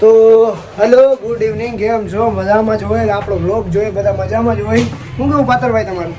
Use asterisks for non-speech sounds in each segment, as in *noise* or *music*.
તો hello good evening કેમ છો? મજામાં જ હોય આપણો બ્લોગ જોઈએ બધા મજામાં જ હોય. હું કેવું પાતરભાઈ તમારું?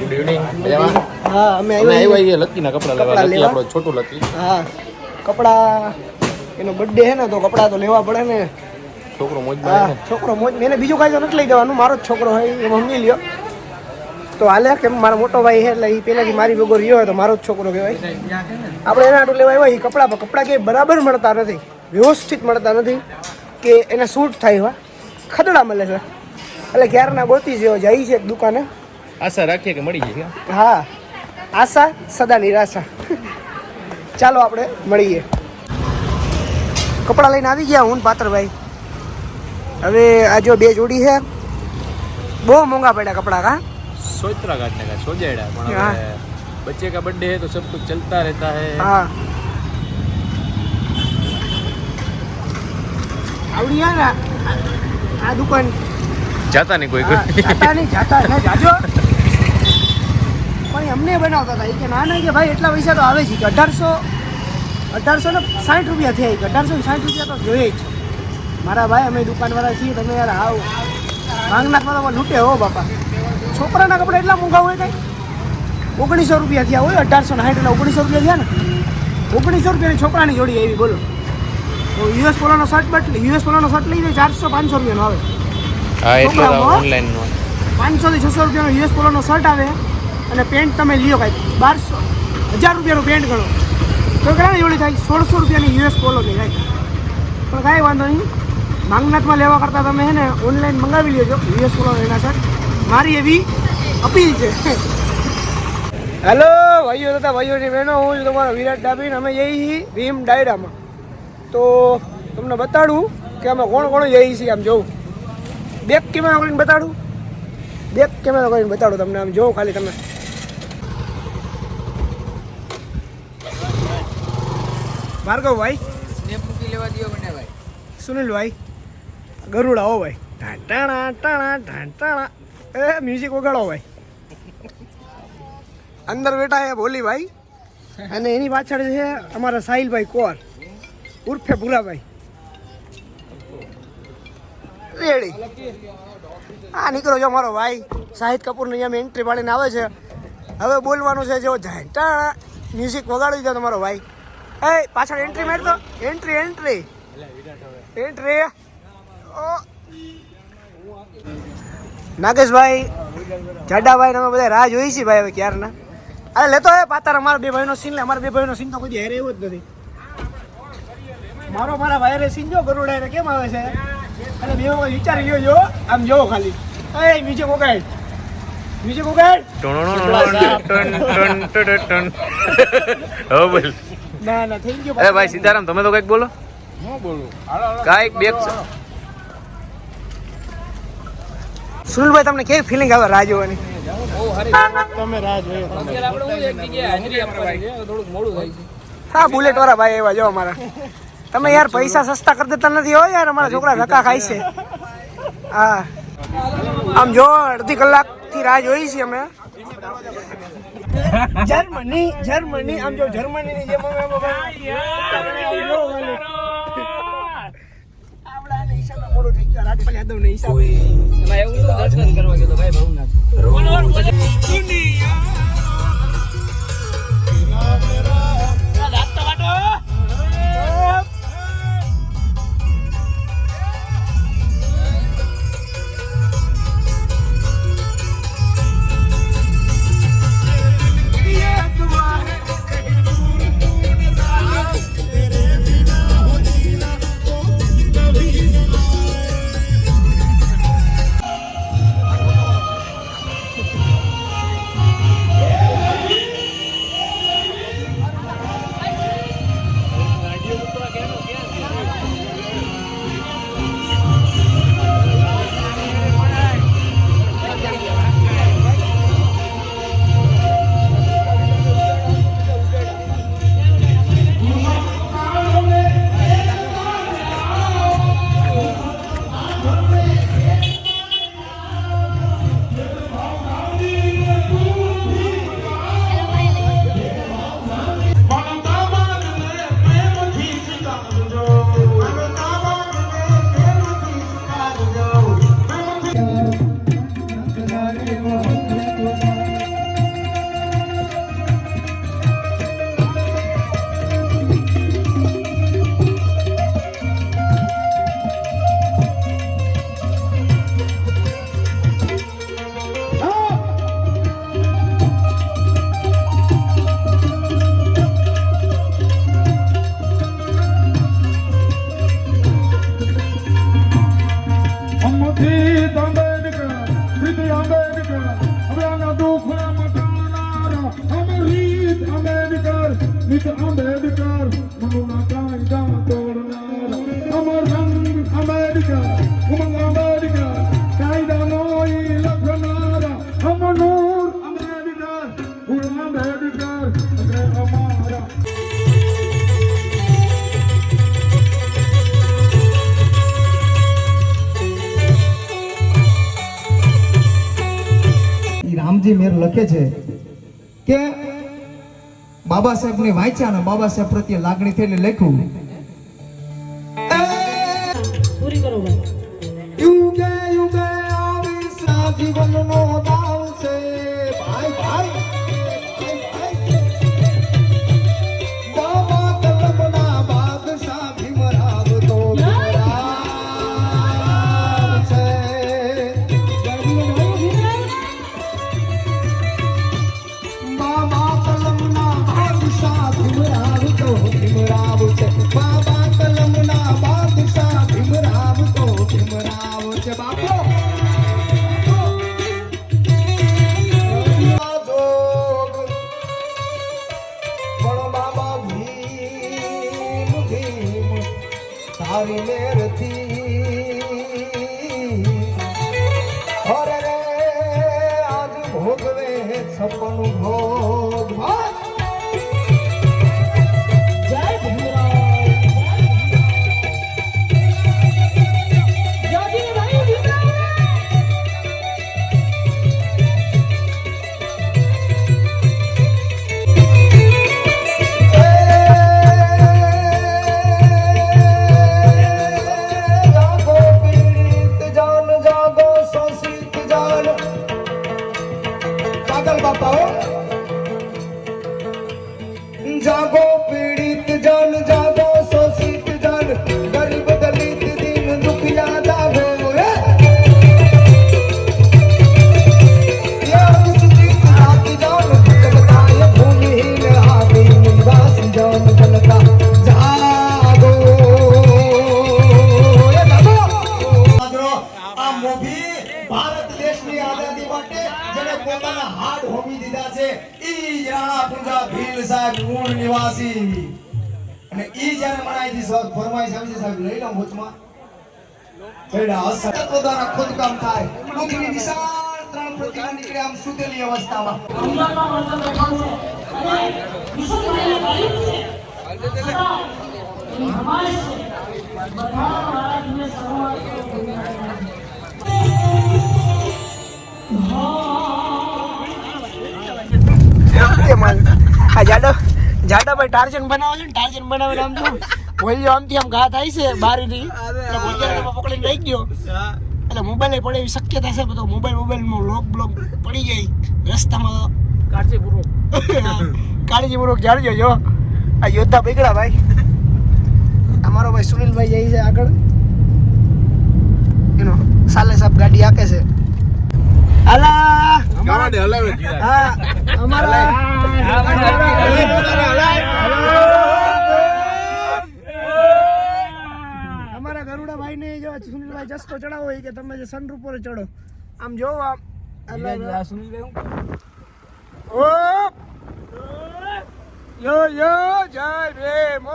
ગુડ ઇવનિંગ મજામાં? હા અમે આવ્યા છીએ. લકીના કપડા લેવા. લકી આપણો છોટું લકી હા કપડા એનો બર્થડે છે ને તો કપડા તો લેવા પડે ને. છોકરો મોજમાં છોકરો મોજ એને બીજું કાંઈ તો નથી લઈ જવાનું. મારો જ છોકરો હોય એ સમજી લ્યો. તો હાલે કેમ મારો મોટો ભાઈ છે એટલે એ પહેલાંથી મારી ભેગો રહ્યો હોય તો મારો જ છોકરો કહેવાય. આપણે એના આટલું લેવા હોય એ કપડાં પણ કપડાં કે બરાબર મળતા નથી. વ્યવસ્થિત મળતા નથી કે એને સૂટ થાય એવા. ખદડા મળે છે. એટલે ક્યારના ગોતી જેવો જાય છે દુકાને. આશા રાખીએ કે મળી જાય હા. આશા સદા નિરાશા. ચાલો આપણે મળીએ. કપડાં લઈને આવી ગયા હું પાત્રભાઈ. હવે આ જો બે જોડી છે. બહુ મોંઘા પડ્યા કપડાં કા સોચરા કાઢને કા સોજાડ્યા પણ બચ્ચે કા બર્થડે હે તો સબ કુછ ચલતા રહેતા હે. હા. આવડી આ આ- દુકાન. જાતા નહીં કોઈ કોઈ. જાતા નહીં જાતા ને જાજો. પણ અમને બનાવતા હતા. કે ના ના કે ભાઈ એટલા પૈસા તો આવે છે કે અઢારસો અઢારસો ને સાઠ રૂપિયા થયા કે અઢારસો ને સાઠ રૂપિયા તો જોઈએ જ. મારા ભાઈ અમે દુકાનવાળા છીએ તમે યાર આવો. માંગ નાખવા તો લૂંટે હો બાપા. છોકરાના કપડા એટલા મોંઘા હોય કઈ? ઓગણીસો રૂપિયા થયા હોય અઢારસો ને સાઠ એટલે ઓગણીસો રૂપિયા થયા ને? ઓગણીસો રૂપિયાની છોકરાની જોડી આવી બોલો. તો યુએસ પોલાનો શર્ટ બટ યુએસ પોલાનો શર્ટ લઈ જાય ચારસો પાંચસો રૂપિયાનો આવે. હા એટલો છોકરાઓ. ઓનલાઈન નો. પાંચસોથી છસો રૂપિયાનો યુએસ પોલાનો શર્ટ આવે અને પેન્ટ તમે લ્યો કાંઈ બારસો હજાર રૂપિયાનું પેન્ટ ગણો. તો ઘણા એવડી થાય? સોળસો રૂપિયાની યુએસ પોલોની થાય પણ કાંઈ વાંધો નહીં માંગનાથમાં લેવા કરતાં તમે છે ને ઓનલાઈન મંગાવી લેજો યુએસ પોલો એના શર્ટ મારી એવી અપીલ છે. હેલો ભાઈઓ તથા ભાઈઓની બહેનો હું તમારો વિરાટ ડાબીન અમે જઈએ ભીમ ડાયરામાં. તો તમને બતાડું કે અમે કોણ કોણ જઈએ છીએ આમ જોઉં. બેક કેમેરા કરીને બતાડું? બેક કેમેરા કરીને બતાડું તમને આમ જોઉં ખાલી તમે. ભાર્ગવભાઈ સુનિલભાઈ? ગરુડા હો ભાઈ. ટાણા ટાણા ઢાંટાણા એ મ્યુઝિક વગાડો ભાઈ. અંદર બેઠા એ ભોલી ભાઈ. અને એની પાછળ છે અમારા સાહિલભાઈ કોર. ઉર્ફે ભૂલાભાઈ. રેડી. આ નીકળો છો મારો ભાઈ. શાહિદ કપૂરની અહીંયા એન્ટ્રી પાડીને આવે છે. હવે બોલવાનું છે જેવો ઝાંટા મ્યુઝિક વગાડી દો તમારો ભાઈ. એ, પાછળ એન્ટ્રી મારતો એન્ટ્રી એન્ટ્રી એન્ટ્રી ઓ. નાગેશભાઈ, જાડાભાઈ અમે બધા રાહ જોઈ છીએ ભાઈ હવે ક્યારના. અરે લેતો હે પાતાર અમારા બે ભાઈનો સીન લે. અમારા બે ભાઈનો સીન તો કોઈ હેરે એવો જ નથી. મારો મારા ભાઈ સીન જો ગરુડા કેમ આવે છે? એટલે બે વિચારી લ્યો જો આમ જોવો ખાલી. એ વગાડ મ્યુઝિક વગાડ હો બોલ ના ના થેન્ક યુ અરે ભાઈ સીતારામ તમે તો કંઈક બોલો. કાંઈક બેક સુનિલભાઈ તમને કેવી ફિલિંગ આવે રાહ જોવાની? હા બુલેટ વાળા ભાઈ એવા જો અમારા. તમે યાર પૈસા સસ્તા કરી દેતા નથી હો યાર અમારા છોકરા ધક્કા ખાય છે. હા. આમ જો અડધી કલાકથી રાહ જોઈ છે અમે. જર્મની જર્મની આમ જો જર્મની ની જેમ અમે રાજપાલ યાદવ ને હિસાબ કરવા ગયો ભાઈ ભવનાથ સીત આંબેડકર સીત આંબેડકર હમણાંના દુઃખના મટાડનારા અમર રીત આંબેડકર રીત આંબેડકર. રામજી મેર લખે છે કે બાબા સાહેબને વાંચ્યા અને બાબા સાહેબ પ્રત્યે લાગણી થઈને લખ્યું. યુગે યુગે આવી સા જીવનનો બાબા કલમના બાદશાહ ભીમરાવ તો ભીમરાવ છે બાપો તારી મેરથી અરે રે આજ ભોગવે સપનું ભોગ. દ્વારા ખોદકામ થાય. પૃથ્વી વિશાળ ત્રણ પ્રતિમા નીકળે આમ સુતેલી અવસ્થામાં. જાડો જાડો ભાઈ ટાર્જન બનાવે છે ને ટાર્જન બનાવીને આમ થી બોલ્યો આમથી આમ ઘા થાય છે બારીથી. પકડીને લઈ ગયો એટલે મોબાઈલ પડે એવી શક્યતા છે બધો. મોબાઈલ મોબાઈલમાં લોક બ્લોક પડી જાય રસ્તામાં. કાળજીપૂર્વક. કાળજીપૂર્વક જાળજો જો આ યોદ્ધા બગડા ભાઈ. અમારો ભાઈ સુનિલભાઈ જાય છે આગળ. એનો સાલે સાહેબ ગાડી આકે છે. અમારા ગરુડા જો સુનિલભાઈ જસ્કો ચડાવો હોય કે તમે જે સનરૂફ પર ચડો. આમ જો આમ. ઓ યો યો જય ભીમ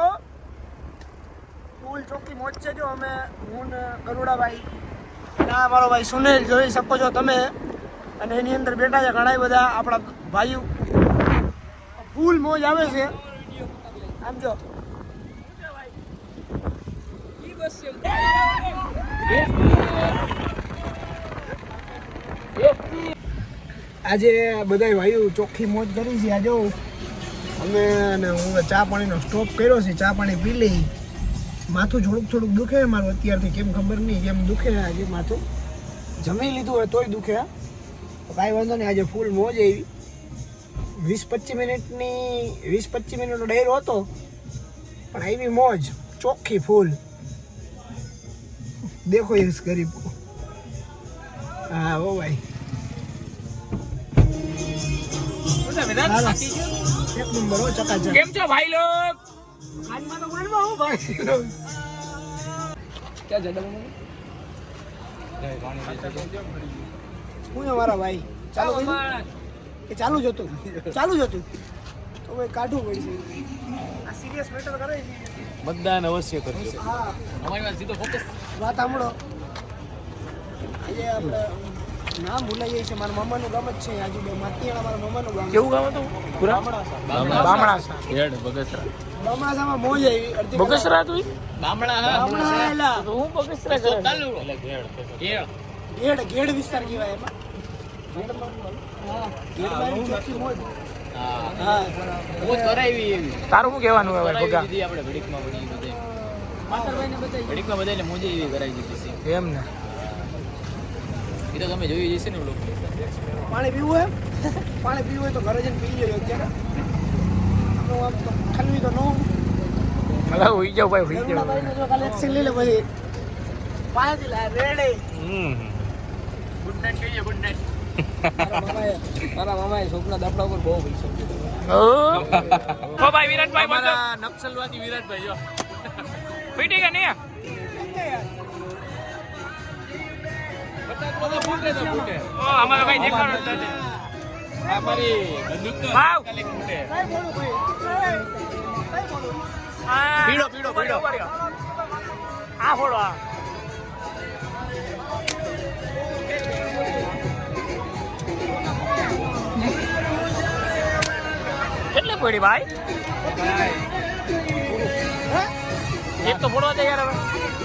ફૂલ ચોકી મોજ જો અમે હું ને ગરુડાભાઈ. ના મારો ભાઈ સુનિલ જોઈ શકો છો તમે. અને એની અંદર બેઠા છે ઘણા બધા આપણા ભાઈઓ. ફૂલ મોજ આવે છે. આમ જો. આજે બધા ભાઈઓ ચોખ્ખી મોજ કરી છે. આજે અમે અને હું ચા પાણીનો સ્ટોપ કર્યો છે. ચા પાણી પી લઈ. માથું થોડુંક થોડુંક દુખે. મારું અત્યારથી કેમ ખબર નહીં કેમ દુખે આજે માથું. જમી લીધું હોય તોય દુખે. કાંઈ વાંધો નહીં, આજે ફૂલ મોજ એવી વીસ પચીસ મિનિટની વીસ પચીસ મિનિટનો ડેરો હતો. પણ આવી મોજ ચોખ્ખી ફૂલ દેખો ગરીબ. કો હા ઓ ભાઈ એક નંબર હો ચકાચક. કેમ છો ભાઈ લોગ? આજમાં તો બોલવા હું ભાઈ. હું અમારા ભાઈ? ચાલુ? કે ચાલુ જ હતું? ચાલુ જ હતું. તો ભાઈ કાઢવું પડશે. આ સિરિયસ મેટર કરે છે. મતદાન અવશ્ય કરજો. હા. અમારી વાત સીધો ફોકસ વાત સાંભળો. આજે આપણે નામ ભૂલાઈ જાય છે. મારા મામાનું ગામ જ છે. આજુબાજુ માતિયાણા મારા મામાનું ગામ કેવું ગામ હતું? પૂરા? બામણાસા હેડ બગસરા. બામણાસામાં મોજ આવી. અડધી બગસરા તું બામણા બામણા એલા હું બગસરા કરે? એટલે ઘેડ ઘેડ. વિસ્તાર કહેવાય એમાં. તારું શું કહેવાનું હવે ભગા? આપણે ઘડીકમાં બધા બધાને મોજે એવી કરાવી દીધી છે. એમ ને. એ તો તમે જોઈ જશે ને લોકો પાણી પીવું એમ પાણી પીવું હોય તો ઘરે જઈને પી લેજો અત્યારે. આપણું તો ન હોઈ જાવ ભાઈ હોઈ કાલે લઈ લે રેડે. ગુડ નાઇટ કહીએ ગુડ મારા મામાએ છોકરા દાપડા ઉપર બહુ પૈસા *laughs* ભાઈ વિરાટભાઈ નક્સલવાદી વિરાટભાઈ જો. પીટી કે નહીં? ઓ અમારો ભાઈ દેખાડો અમારી બંદૂક તો ખાલી ફૂટે કઈ બોલું ભાઈ? કઈ કઈ બોલું? પીડો પીડો પીડો. આ ફોડો આ. કેટલી પડી ભાઈ? એક તો ફોડવા દે યાર હવે.